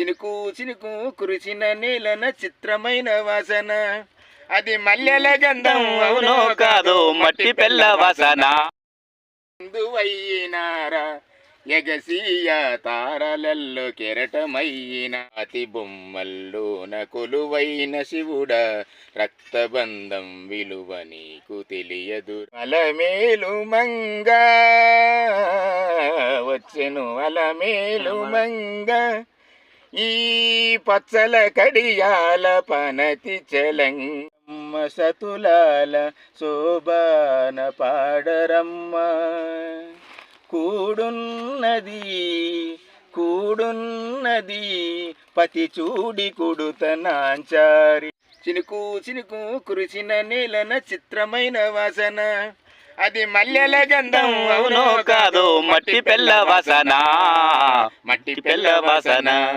చినుకు చినుకు కురిసిన నేలన చిత్రమైన వాసన. అది మల్లెల గంధం అవునో కాదు మట్టి పెళ్ళ వాసన. అందువయ్యినారా ఎగసీయ తారలల్లో కెరటమైన అతి బొమ్మల్లోన కొలువైన శివుడ రక్తబంధం విలువ నీకు తెలియదు. అలమేలు మంగా వచ్చెను అలమేలు మంగా. ఈ పచ్చల కడియాల పనతి చలంగమ్మ సతులాల శోభాన పాడరమ్మ. కూడున్నది కూడున్నది పతి చూడి కుడుత నాంచారి. చినుకు చినుకు కురిసిన నేలన చిత్రమైన వాసన. అది మల్లెల గంధం అవునో కాదు మట్టి పెళ్ళ వాసన. మట్టి పెళ్ళ వాసన.